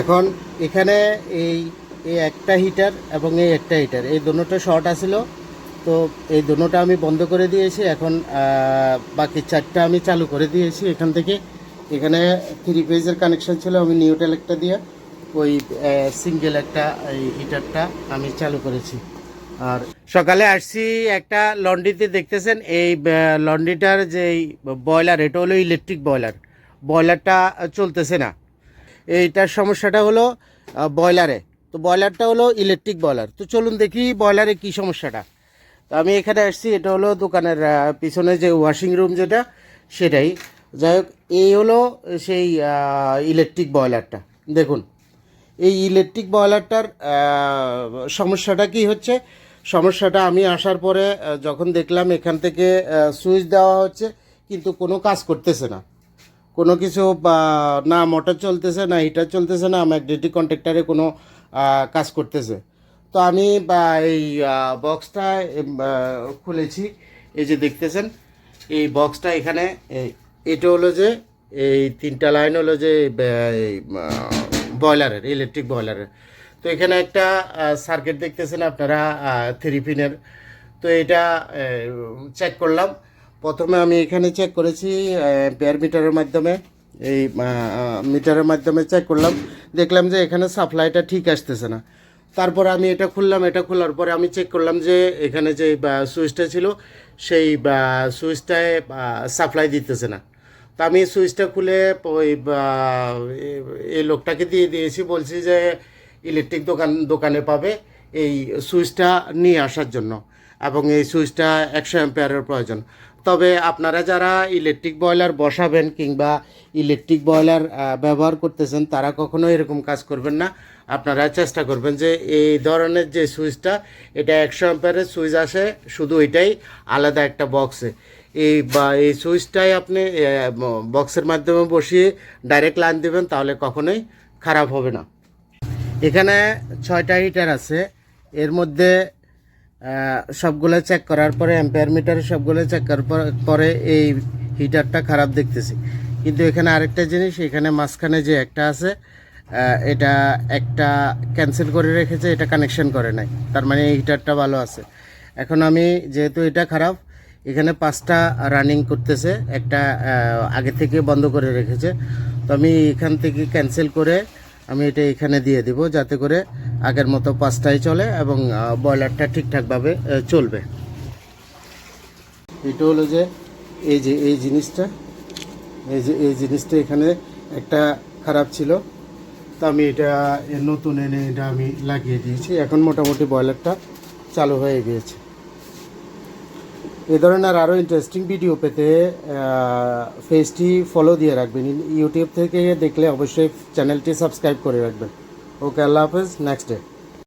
এখন এখানে এই এই একটা হিটার এবং এই একটা হিটার এই দুটোটা শর্ট আসিল তো এই দুটোটা আমি বন্ধ করে দিয়েছি, এখন বাকি চারটা আমি চালু করে দিয়েছি এখান থেকে। এখানে থ্রি পেজের কানেকশন ছিল, আমি নিউটেল একটা দিয়ে ওই সিঙ্গেল একটা, এই হিটারটা আমি চালু করেছি। আর সকালে আসছি একটা লন্ড্রিতে দেখতেছেন? এই লন্ড্রিটার যে বয়লার এটা হলো ইলেকট্রিক বয়লার বয়লারটা চলতেছে না। এইটার সমস্যাটা হলো আহ, বয়লারে তো বয়লারটা হলো ইলেকট্রিক বয়লার তো চলুন দেখি বয়লারে কি সমস্যাটা। তো আমি এখানে আসছি এটা হলো দোকানের পিছনে যে ওয়াশিং রুম যেটা সেটাই। যাই হোক এই হলো সেই ইলেকট্রিক বয়লারটা দেখুন এই ইলেকট্রিক বয়লারটার সমস্যাটা কি হচ্ছে? সমস্যাটা আমি আসার পরে যখন দেখলাম এখান থেকে সুইচ দেওয়া হচ্ছে কিন্তু কোনো কাজ করতেছে না। কোনো কিছু না মোটর চলতেছে, না হিটার চলতেছে, না ম্যাগনেটিক কন্ট্যাক্টারে কোনো কাজ করতেছে। তো আমি এই বক্সটা খুলেছি। এই যে দেখতেছেন, এই বক্সটা এখানে এটা হলো যে, এই তিনটা লাইন হলো যে বয়লারের ইলেকট্রিক বয়লারের তো এখানে একটা সার্কিট দেখতেছেন আপনারা থ্রি পিনের তো এটা চেক করলাম। প্রথমে আমি এখানে চেক করেছি পেয়ার মিটারের মাধ্যমে। এই মিটারের মাধ্যমে চেক করলাম। দেখলাম যে এখানে সাপ্লাইটা ঠিক আসতেছে না। তারপর আমি এটা খুললাম, এটা খোলার পরে আমি চেক করলাম যে এখানে যে সুইচটা ছিল, সেই সুইচটায় সাপ্লাই দিতেছে না। তো আমি সুইচটা খুলে ওই এই লোকটাকে দিয়ে দিয়েছি, বলছি যে ইলেকট্রিক দোকান, দোকানে পাবে এই সুইচটা নিয়ে আসার জন্য। এবং এই সুইচটা একশো অ্যাম্পিয়ারের প্রয়োজন। তবে আপনারা যারা ইলেকট্রিক বয়লার বসাবেন কিংবা ইলেকট্রিক বয়লার ব্যবহার করতেছেন, তারা কখনো এরকম কাজ করবেন না। আপনারা চেষ্টা করবেন যে এই ধরনের যে সুইচটা, এটা একশো অ্যাম্পিয়ারের সুইচ আসে, শুধু এটাই আলাদা একটা বক্সে এই বা এই সুইচটাই আপনি বক্সের মাধ্যমে বসিয়ে ডাইরেক্ট লাইন দেবেন, তাহলে কখনোই খারাপ হবে না। এখানে ছয়টা হিটার আছে। এর মধ্যে সবগুলো চেক করার পরে অ্যাম্পিয়ার মিটার সবগুলো চেক করার পর- এই হিটারটা খারাপ দেখতেছি। কিন্তু এখানে আরেকটা জিনিস, এখানে মাঝখানে যে একটা আছে এটা একটা ক্যান্সেল করে রেখেছে, এটা কানেকশন করে নাই। তার মানে এই হিটারটা ভালো আছে। এখন আমি যেহেতু এটা খারাপ, এখানে পাঁচটা রানিং করতেছে, একটা আগে থেকে বন্ধ করে রেখেছে। তো আমি এখান থেকে ক্যান্সেল করে আমি এটা এখানে দিয়ে দিব, যাতে করে আগের মতো পাঁচটাই চলে এবং ব্রয়লারটা ঠিকঠাকভাবে চলবে। এটা হলো যে, এই যে, এই জিনিসটা, এই যে, এই জিনিসটা এখানে একটা খারাপ ছিল। তো আমি এটা নতুন এনে এটা আমি লাগিয়ে দিয়েছি। এখন মোটামুটি ব্রয়লারটা চালু হয়ে গিয়েছে। এ ধরনের আরও ইন্টারেস্টিং ভিডিও পেতে ফেসটি ফলো দিয়ে রাখবেন। ইউটিউব থেকে দেখলে অবশ্যই চ্যানেলটি সাবস্ক্রাইব করে রাখবেন। ওকে আল্লাহ হাফেজ নেক্সট ডে